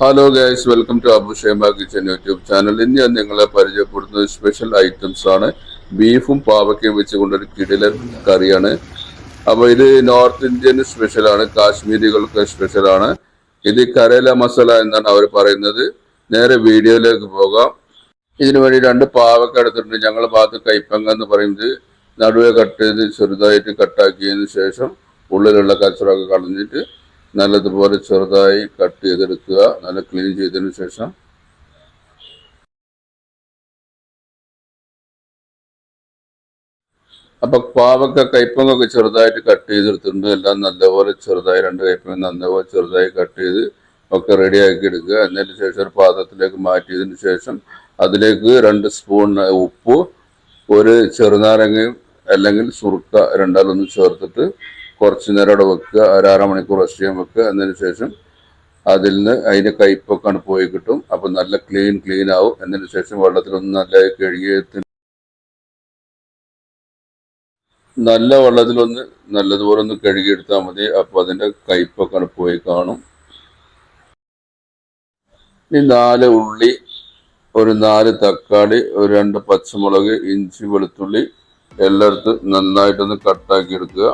Hello guys welcome to Abu Shema kitchen YouTube channel ഇന്ന് ഞാൻ നിങ്ങളെ പരിചയപ്പെടുത്തുന്നത് സ്പെഷ്യൽ ഐറ്റംസ് ആണ്. ബീഫും പാവക്കയും വെച്ചുകൊണ്ടൊരു കിടിലൻ കറിയാണ്. അപ്പോൾ ഇത് നോർത്ത് ഇന്ത്യൻ സ്പെഷ്യലാണ് കാശ്മീരികൾക്ക് സ്പെഷ്യലാണ് ഇത് കരേല മസാല എന്നാണ് അവർ പറയുന്നത്. നേരെ വീഡിയോയിലേക്ക് പോകാം. ഇതിനു വേണ്ടി രണ്ട് പാവക്ക എടുത്തിട്ടുണ്ട്. ഞങ്ങളുടെ ഭാഗത്ത് കൈപ്പങ്ങ എന്ന് പറയുന്നത്. നടുവെ കട്ട് ചെയ്ത് ചെറുതായിട്ട് കട്ടാക്കിയതിന് ശേഷം ഉള്ളിലുള്ള കച്ചറൊക്കെ കളഞ്ഞിട്ട് നല്ലതുപോലെ ചെറുതായി കട്ട് ചെയ്തെടുക്കുക. നല്ല ക്ലീൻ ചെയ്തതിന് ശേഷം അപ്പൊ പാവക്ക കൈപ്പങ്ങൊക്കെ ചെറുതായിട്ട് കട്ട് ചെയ്തെടുത്തിട്ടുണ്ട്. എല്ലാം നല്ലപോലെ ചെറുതായി രണ്ട് കൈപ്പങ്ങ നല്ലപോലെ ചെറുതായി കട്ട് ചെയ്ത് ഒക്കെ റെഡിയാക്കി എടുക്കുക. എന്നതിന് ശേഷം ഒരു പാത്രത്തിലേക്ക് മാറ്റിയതിന് ശേഷം അതിലേക്ക് രണ്ട് സ്പൂൺ ഉപ്പ് ഒരു ചെറുനാരങ്ങയും അല്ലെങ്കിൽ സുറുക്ക രണ്ടാലൊന്നും ചേർത്തിട്ട് കുറച്ച് നേരം അവിടെ വെക്കുക ഒരു അര മണിക്കൂർ റെസ്റ്റ് ചെയ്യാൻ വെക്കുക. എന്നതിന് ശേഷം അതിൽ നിന്ന് അതിന്റെ കയ്പൊക്കെ പോയി കിട്ടും. അപ്പം നല്ല ക്ലീൻ ക്ലീൻ ആവും. എന്നതിന് ശേഷം വെള്ളത്തിലൊന്ന് നല്ല കഴുകിയതിന് നല്ല വെള്ളത്തിലൊന്ന് നല്ലതുപോലെ ഒന്ന് കഴുകിയെടുത്താൽ മതി. അപ്പോൾ അതിന്റെ കയ്പൊക്കെ പോയി കാണും. ഇനി നാല് ഉള്ളി ഒരു നാല് തക്കാളി ഒരു രണ്ട് പച്ചമുളക് ഇഞ്ചി വെളുത്തുള്ളി എല്ലായിടത്തും നന്നായിട്ടൊന്ന് കട്ടാക്കി എടുക്കുക.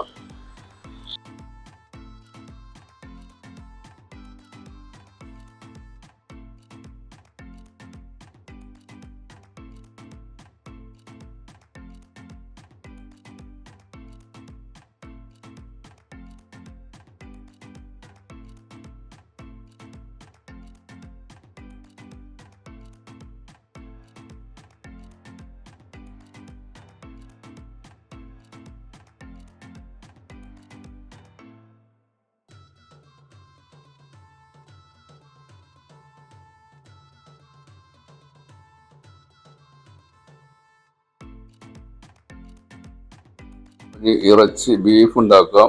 ഇറച്ചി ബീഫ് ഉണ്ടാക്കാം.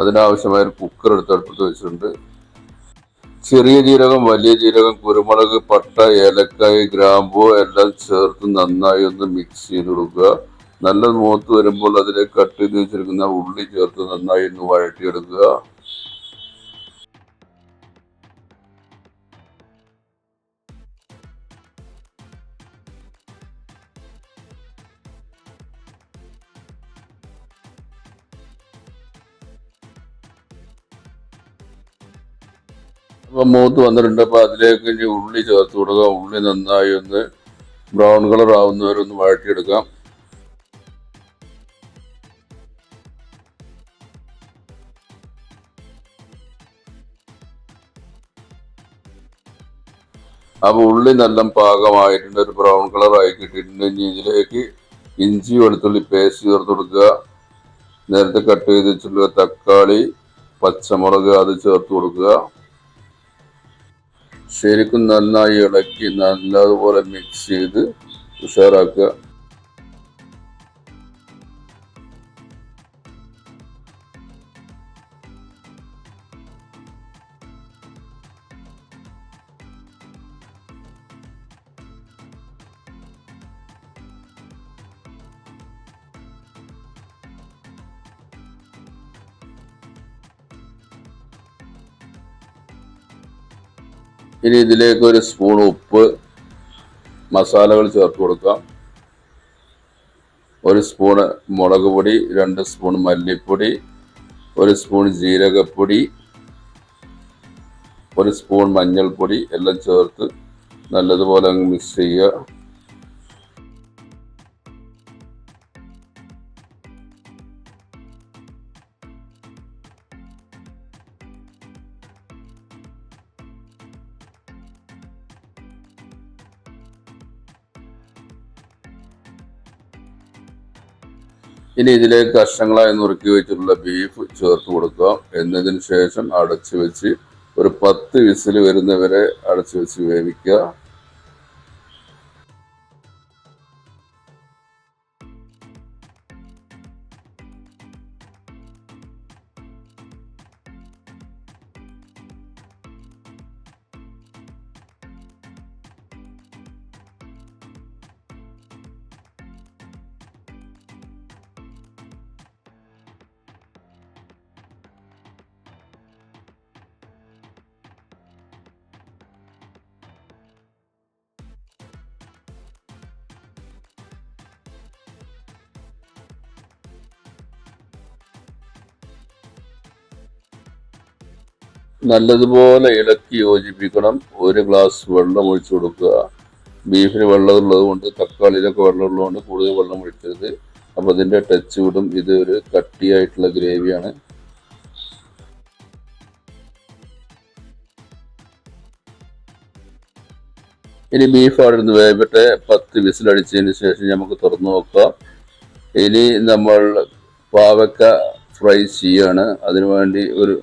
അതിനാവശ്യമായ ഒരു കുക്കർ എടുത്ത് അടുപ്പത്ത് വെച്ചിട്ടുണ്ട്. ചെറിയ ജീരകം വലിയ ജീരകം കുരുമുളക് പട്ട ഏലക്കായ് ഗ്രാമ്പു എല്ലാം ചേർത്ത് നന്നായി ഒന്ന് മിക്സ് ചെയ്ത് കൊടുക്കുക. നല്ല മൂത്ത് വരുമ്പോൾ അതിലേക്ക് കട്ട് ചെയ്ത് വെച്ചിരിക്കുന്ന ഉള്ളി ചേർത്ത് നന്നായി ഒന്ന് വഴറ്റിയെടുക്കുക. അപ്പൊ മൂത്ത് വന്നിട്ടുണ്ട്. അപ്പം അതിലേക്ക് ഇനി ഉള്ളി ചേർത്ത് കൊടുക്കുക ഉള്ളി നന്നായി ഒന്ന് ബ്രൗൺ കളർ ആവുന്നവരെ ഒന്ന് വഴറ്റിയെടുക്കാം. അപ്പൊ ഉള്ളി നല്ല പാകമായിട്ടുണ്ട്. ഒരു ബ്രൗൺ കളർ ആയി കിട്ടിയിട്ടുണ്ട്. ഇനി ഇതിലേക്ക് ഇഞ്ചി വെളുത്തുള്ളി പേസ്റ്റ് ചേർത്ത് കൊടുക്കുക. നേരത്തെ കട്ട് ചെയ്ത് വെച്ചിട്ടുള്ള തക്കാളി പച്ചമുളക് അത് ചേർത്ത് കൊടുക്കുക. ശരിക്കും നന്നായി ഇളക്കി നല്ലതുപോലെ മിക്സ് ചെയ്ത് ഉഷാറാക്കുക. ഇനി ഇതിലേക്ക് ഒരു സ്പൂൺ ഉപ്പ് മസാലകൾ ചേർത്ത് കൊടുക്കാം. ഒരു സ്പൂൺ മുളക് പൊടി രണ്ട് സ്പൂൺ മല്ലിപ്പൊടി ഒരു സ്പൂൺ ജീരകപ്പൊടി ഒരു സ്പൂൺ മഞ്ഞൾപ്പൊടി എല്ലാം ചേർത്ത് നല്ലതുപോലെ അങ്ങ് മിക്സ് ചെയ്യുക. ഇനി ഇതിലേക്ക് കഷ്ണങ്ങളായി നുറുക്കി വെച്ചിട്ടുള്ള ബീഫ് ചേർത്ത് കൊടുക്കുക. എന്നതിന് ശേഷം അടച്ചു വെച്ച് ഒരു പത്ത് വിസിൽ വരുന്നവരെ അടച്ചു വെച്ച് വേവിക്കുക. നല്ലതുപോലെ ഇളക്കി യോജിപ്പിക്കണം. ഒരു ഗ്ലാസ് വെള്ളം ഒഴിച്ചു കൊടുക്കുക. ബീഫിന് വെള്ളമുള്ളത് കൊണ്ട് തക്കാളിയിലൊക്കെ വെള്ളമുള്ളത് കൊണ്ട് കൂടുതൽ വെള്ളം ഒഴിക്കരുത്. അപ്പോൾ അതിന്റെ ടച്ച് വിടും. ഇത് ഒരു കട്ടിയായിട്ടുള്ള ഗ്രേവിയാണ് ഇനി ബീഫ് അവിടെ നിന്ന് വേവിട്ട്. പത്ത് വിസിലടിച്ചതിന് ശേഷം നമുക്ക് തുറന്നു നോക്കാം. ഇനി നമ്മൾ പാവക്ക ഫ്രൈ ചെയ്യാണ്. അതിനുവേണ്ടി ഒരു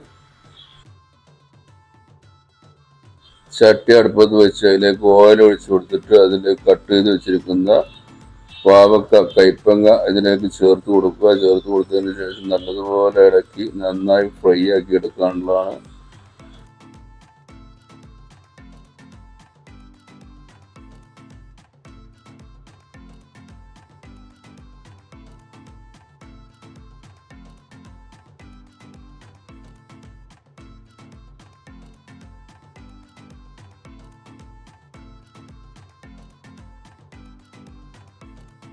ചട്ടി അടുപ്പത്ത് വെച്ച് അതിലേക്ക് ഓയിൽ ഒഴിച്ചു കൊടുത്തിട്ട് അതിലേക്ക് കട്ട് ചെയ്ത് വെച്ചിരിക്കുന്ന പാവക്ക കൈപ്പങ്ങ ഇതിലേക്ക് ചേർത്ത് കൊടുക്കുക. ചേർത്ത് കൊടുത്തതിന് ശേഷം നല്ലതുപോലെ ഇളക്കി നന്നായി ഫ്രൈ ആക്കി എടുക്കാനുള്ളതാണ്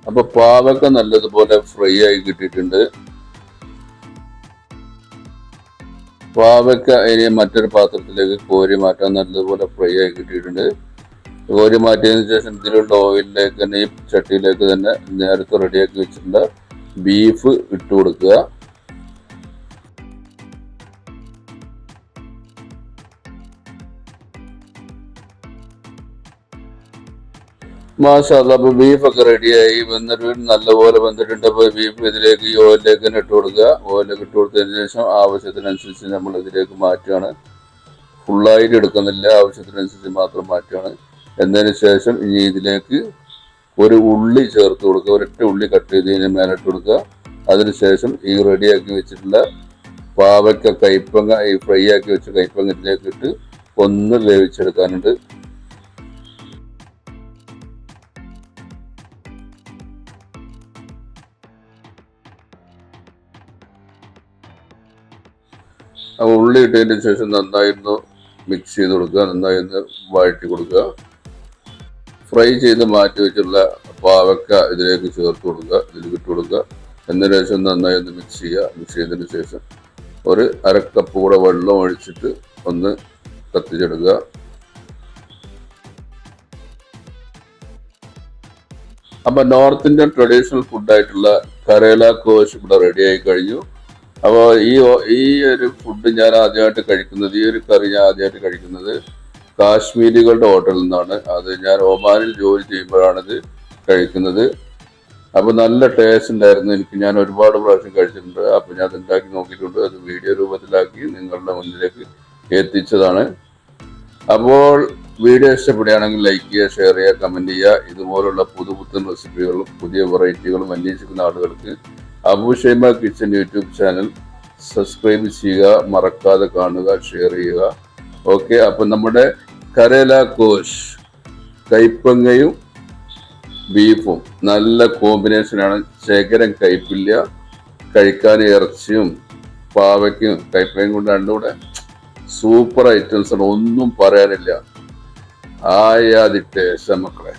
അപ്പൊ പാവക്ക നല്ലതുപോലെ ഫ്രൈ ആയി കിട്ടിയിട്ടുണ്ട്. പാവക്ക ഇനി മറ്റൊരു പാത്രത്തിലേക്ക് കോരി മാറ്റാൻ നല്ലതുപോലെ ഫ്രൈ ആയി കിട്ടിയിട്ടുണ്ട്. കോരി മാറ്റിയതിനു ശേഷം ഇതിലുള്ള ഓയിലിലേക്ക് തന്നെ ഈ ചട്ടിയിലേക്ക് തന്നെ നേരത്തെ റെഡിയാക്കി വെച്ചിട്ടുള്ള ബീഫ് ഇട്ട് കൊടുക്കുക. മാഷാല്ല അപ്പൊ ബീഫൊക്കെ റെഡിയായി വന്നിട്ട് നല്ലപോലെ വന്നിട്ടുണ്ട്. അപ്പൊ ബീഫ് ഇതിലേക്ക് ഈ ഓയിലേക്ക് തന്നെ ഇട്ട് കൊടുക്കുക. ഓയിലേക്ക് ഇട്ട് കൊടുത്തതിന് ശേഷം ആവശ്യത്തിനനുസരിച്ച് നമ്മൾ ഇതിലേക്ക് മാറ്റുകയാണ്. ഫുള്ളായിട്ട് എടുക്കുന്നില്ല. ആവശ്യത്തിനനുസരിച്ച് മാത്രം മാറ്റുകയാണ്. എന്നതിന് ശേഷം ഇനി ഇതിലേക്ക് ഒരു ഉള്ളി ചേർത്ത് കൊടുക്കുക. ഒരൊറ്റ ഉള്ളി കട്ട് ചെയ്ത് മേലെ ഇട്ട് കൊടുക്കുക. അതിനുശേഷം ഈ റെഡിയാക്കി വെച്ചിട്ടുള്ള പാവയ്ക്ക കൈപ്പങ്ങ ഈ ഫ്രൈ ആക്കി വെച്ച കൈപ്പങ്ങ ഇതിലേക്ക് ഇട്ട് ഒന്ന് വേവിച്ചെടുക്കാനുണ്ട്. ഉള്ളി ഇട്ടതിന് ശേഷം നന്നായിരുന്നു മിക്സ് ചെയ്ത് കൊടുക്കുക നന്നായിരുന്നു വഴറ്റി കൊടുക്കുക. ഫ്രൈ ചെയ്ത് മാറ്റി വെച്ചുള്ള പാവക്ക ഇതിലേക്ക് ചേർത്ത് കൊടുക്കുക ഇതിലേക്ക് ഇട്ട് കൊടുക്കുക. എന്നതിന് ശേഷം നന്നായി ഒന്ന് മിക്സ് ചെയ്യുക. മിക്സ് ചെയ്തതിന് ശേഷം ഒരു അരക്കപ്പ് കപ്പ് കൂടെ വെള്ളം ഒഴിച്ചിട്ട് ഒന്ന് കത്തിച്ചെടുക്കുക. അപ്പം നോർത്ത് ഇന്ത്യൻ ട്രഡീഷണൽ ഫുഡായിട്ടുള്ള കരേല കോഷ് ഇവിടെ റെഡി ആയി കഴിഞ്ഞു. അപ്പോൾ ഈ ഈ ഒരു ഫുഡ് ഞാൻ ആദ്യമായിട്ട് കഴിക്കുന്നത് ഈ ഒരു കറി ഞാൻ ആദ്യമായിട്ട് കഴിക്കുന്നത് കാശ്മീരികളുടെ ഹോട്ടലിൽ നിന്നാണ്. അത് ഞാൻ ഒമാനിൽ ജോലി ചെയ്യുമ്പോഴാണിത് കഴിക്കുന്നത്. അപ്പോൾ നല്ല ടേസ്റ്റ് ഉണ്ടായിരുന്നു. എനിക്ക് ഞാൻ ഒരുപാട് പ്രാവശ്യം കഴിച്ചിട്ടുണ്ട്. അപ്പോൾ ഞാൻ അത് ഉണ്ടാക്കി നോക്കിയിട്ടുണ്ട്. അത് വീഡിയോ രൂപത്തിലാക്കി നിങ്ങളുടെ മുന്നിലേക്ക് എത്തിച്ചതാണ്. അപ്പോൾ വീഡിയോ ഇഷ്ടപ്പെടുകയാണെങ്കിൽ ലൈക്ക് ചെയ്യുക ഷെയർ ചെയ്യുക കമന്റ് ചെയ്യുക. ഇതുപോലുള്ള പുതുപുത്തൻ റെസിപ്പികളും പുതിയ വെറൈറ്റികളും അന്വേഷിക്കുന്ന ആളുകൾക്ക് Abushaima kitchen YouTube channel subscribe ചെയ്യുക മറക്കാതെ കാണുക ഷെയർ ചെയ്യുക. ഓക്കെ അപ്പം നമ്മുടെ കരേല കോഷ് കൈപ്പങ്ങയും ബീഫും നല്ല കോമ്പിനേഷനാണ് ശേഖരം കയ്പില്ല കഴിക്കാൻ ഇറച്ചിയും പാവയ്ക്കും കയ്പയും കൊണ്ട് രണ്ടുകൂടെ സൂപ്പർ ആണ്. ഒന്നും പറയാനില്ല. ആയാതി ടേസ്റ്റ് മക്കളെ